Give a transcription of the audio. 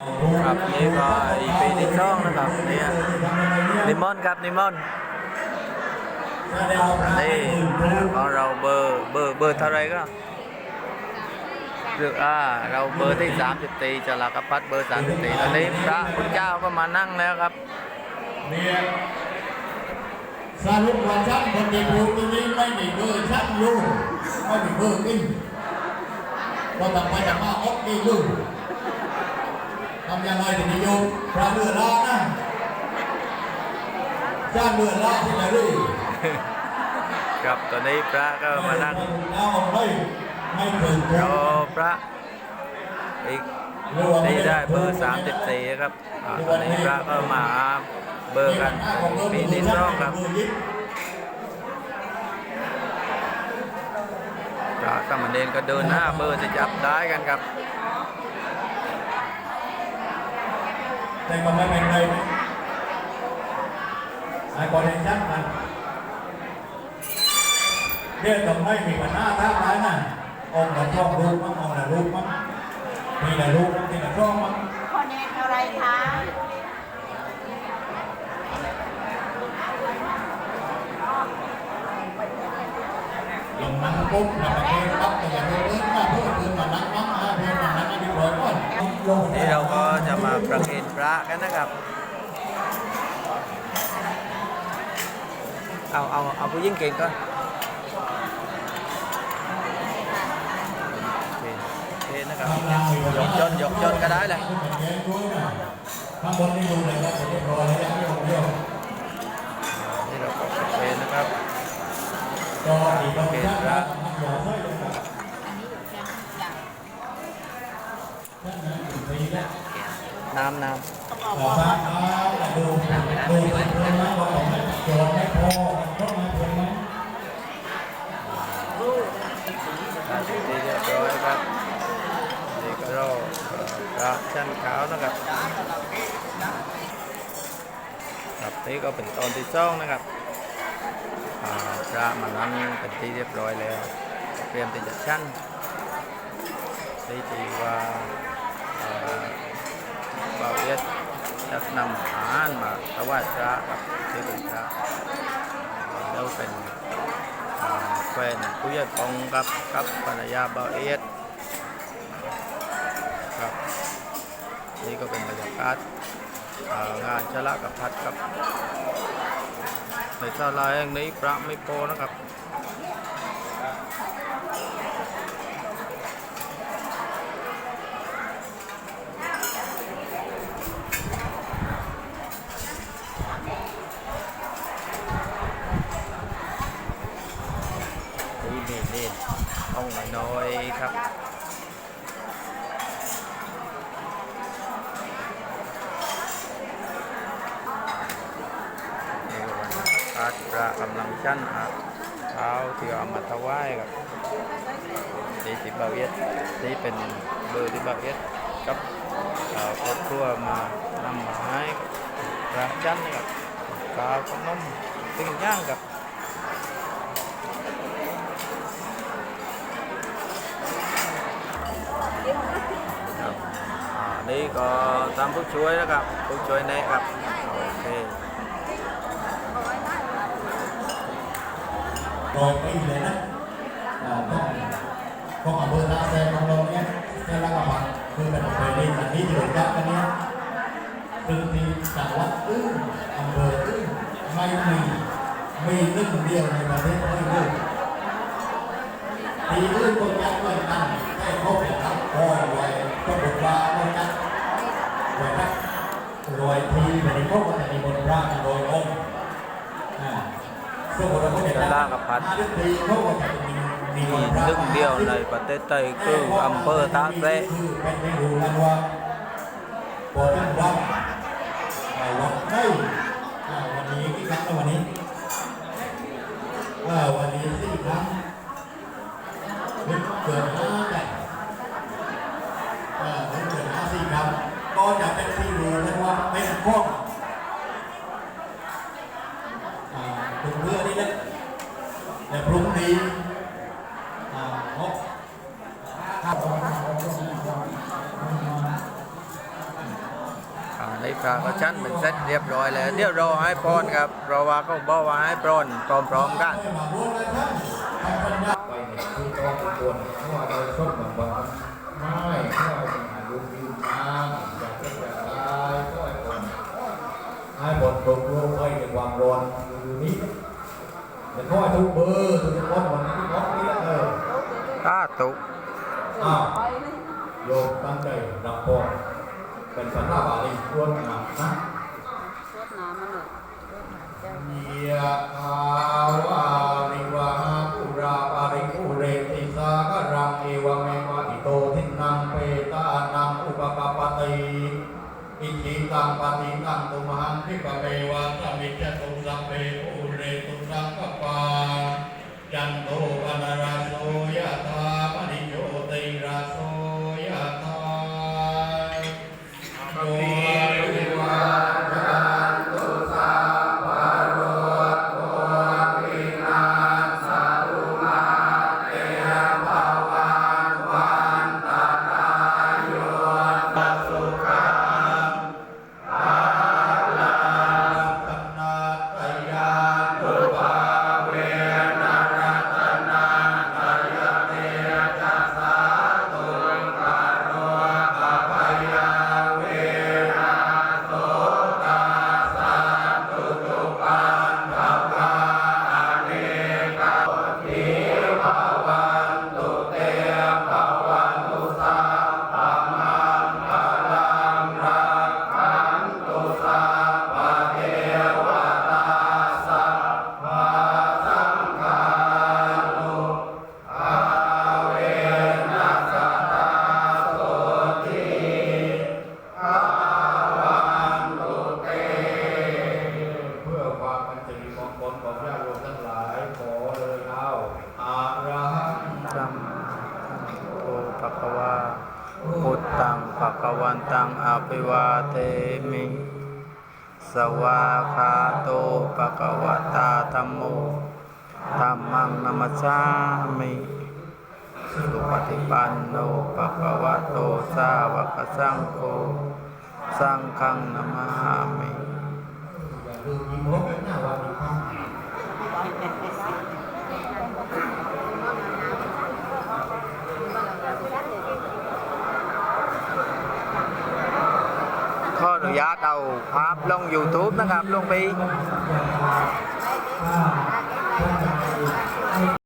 ครับนี่ก็อีพีที่องนะครับเนี่ยนิมอนครับนิมอนนี่ของเราเบอร์เบอร์เบอร์เท่าไรก็เลือกอ่าเราเบอร์ที่30ตีจรากับพัดเบอร์30ตีตอนนี้พระคุณเจ้าก็มานั่งแล้วครับเนี่ยสรุปว่าช่างคนที่ถูกตรงนี้ไม่มีเบอร์ช่างอยู่ไม่มีเบอร์กินก็ต้องไปจากมาออกนี่อยู่ ทำยังไงถึงจะอยู่พระเรือลานะช่างเรือลาที่ไหนดิครับตอนนี้พระก็มานั่งเอาไม่ไม่เคยรอพระอีกนี่ได้เบอร์34ครับอ่าตอนนี้พระก็มาเบอร์กันปีที่สองครับพระสามเณรก็เดินหน้าเบอร์จะจับได้กันครับ แต่ก็ไม่เป็นไรนะไอ้คนเองช่างมันเรื่องตรงไม่มีปัญหาท่าร้ายนะองค์ละช่องรูปมั้งองค์ละรูปมั้งมีละรูปมั้งมีละช่องมั้งคนเอกอะไรคะลงนั่งปุ๊บแล้วก็เดินปั๊บแต่อย่าเดินเดินมาเพื่อเดินมานั่งมั้งมาเดินมานั่งมาดีกว่าก่อนลงนี่เราก็จะมาประเคน พระกันนะครับ เอาเอาเอาผู้ยิ่งเก่งก็โอเคโอเคนะครับยกจนยกจนก็ได้เลยข้างบนนี่ดูเลยครับเรียบร้อยแล้วเรียบร้อยนี่เราก็เคนะครับก็ดีก็เป็นพระอย่าใส่เลยครับอันนี้อยู่แค่อย่างท่า นนั้นถึงปีแล้วน้ำน้ขอพระครับดูดูเพื่อนนะว่าของโจทย์ไม่พอเพราะมาเพื่อนไหมำอาที่เรียบร้อยครับนี่ก็รอเอ่อพระชั้นขาวนะครับครับนี่ก็เป็นตอนที่สองนะครับอ่าพระมานั้นเป็นที่เรียบร้อยแล้ว เตรียมที่จะชั้นที่ที่ว่าเอ่อบ่าวเอียด จะนำอาหารมาถวายพระครับเป็นพระแล้วเป็นแฟนผู้ใหญ่ปองกับกับภรรยาเบาเอ็ดครับ นี่ก็เป็นบรรยากาศงานชละกับพัดครับในศาลาแห่งนี้พระไม่พอนะครับ กำลังชั้นอาเท้าที่เอามาถวายครับนี่สิบาเวียดนี่เป็นเบอร์ที่บาเวียดกับเอ่อครอบครัวมานำมาให้พระชั้นนะครับขาวขนมปิ้งย่างครับนี่ก็ตามผู้ช่วยนะครับผู้ช่วยแนะครับโอเค รอยปีเลยนะอ่าต้องต้องอำเภอนาแซงของเราเนี่ยแค่ละกระบังคือเป็นอำเภอนี้อันนี้ที่เราจับกันเนี่ยคือที่จังหวัดอื่นอำเภออื่นไม่มีมีนึ่งเดียวในประเทศที่อื่นที่อื่นก็จัดไว้นั่นให้เขาไปทำคอยไว้ก็บอกว่าเราจัดไว้นะรอยทีเป็นพวกมันจะมีบนพระรอยองค์ อ่านล่างกับพัดมีมีซึ่งเดียวในประเทศไทยคืออำเภอตาแซะเป็นไม่รู้กันว่าปวดทั้งวันนี้กี่ครั้งวันนี้อ่าวันนี้สี่ครั้งเกิดห้าเป็นเกิดห้าสี่ครั้งก็จะเป็นที่รู้กันว่าเป็นพวก อ่าคุณเพื่อนนี่แหละแต่พรุ่งนี้อ่าพบข้าวของข้าวของข้าวของ นี้พระก็ชั้นเป็นเสร็จเรียบร้อยแล้วเดี๋ยวรอให้พรครับเพราะว่าเขาบอกว่าให้พรพร้อมๆกันให้บเลงควรเพราะว่าเราชอบแบบว่าไม่เพราะว่าเป็นอายุยืนนานอยากจะอยากตายก็ไอ้คนให้บทปลุกลูกให้ในความร้อนอยู่นี้แต่ก็ให้ทุกเบอร์ทุกคนวันนี้ทุกนนี่แหละเออตาตุอ้าวโยมตั้งใจรับพร เป็นภาษาบาลีรวดหนักนะยะถาวาริวหาปุราปาริปุเรติสากรังเอวเมวะอิโตทินังเปตานังอุปกปปติอิจิตังปฏิตังตุมหังคิปะเมวะสมิจจตุสัพเพปุเรตุสังกปาจันโตปนราโส ภวันตังอภิวาเทมิ สวาคาโตภะคะวตาธัมโมธัมมังนัมสามิสุปฏิปันโนภะคะวโตสาวกสังโฆสังฆังนามามิ อย่าลืมยิ้มลบห นุญาตเอาภาพลง YouTube นะครับลงไป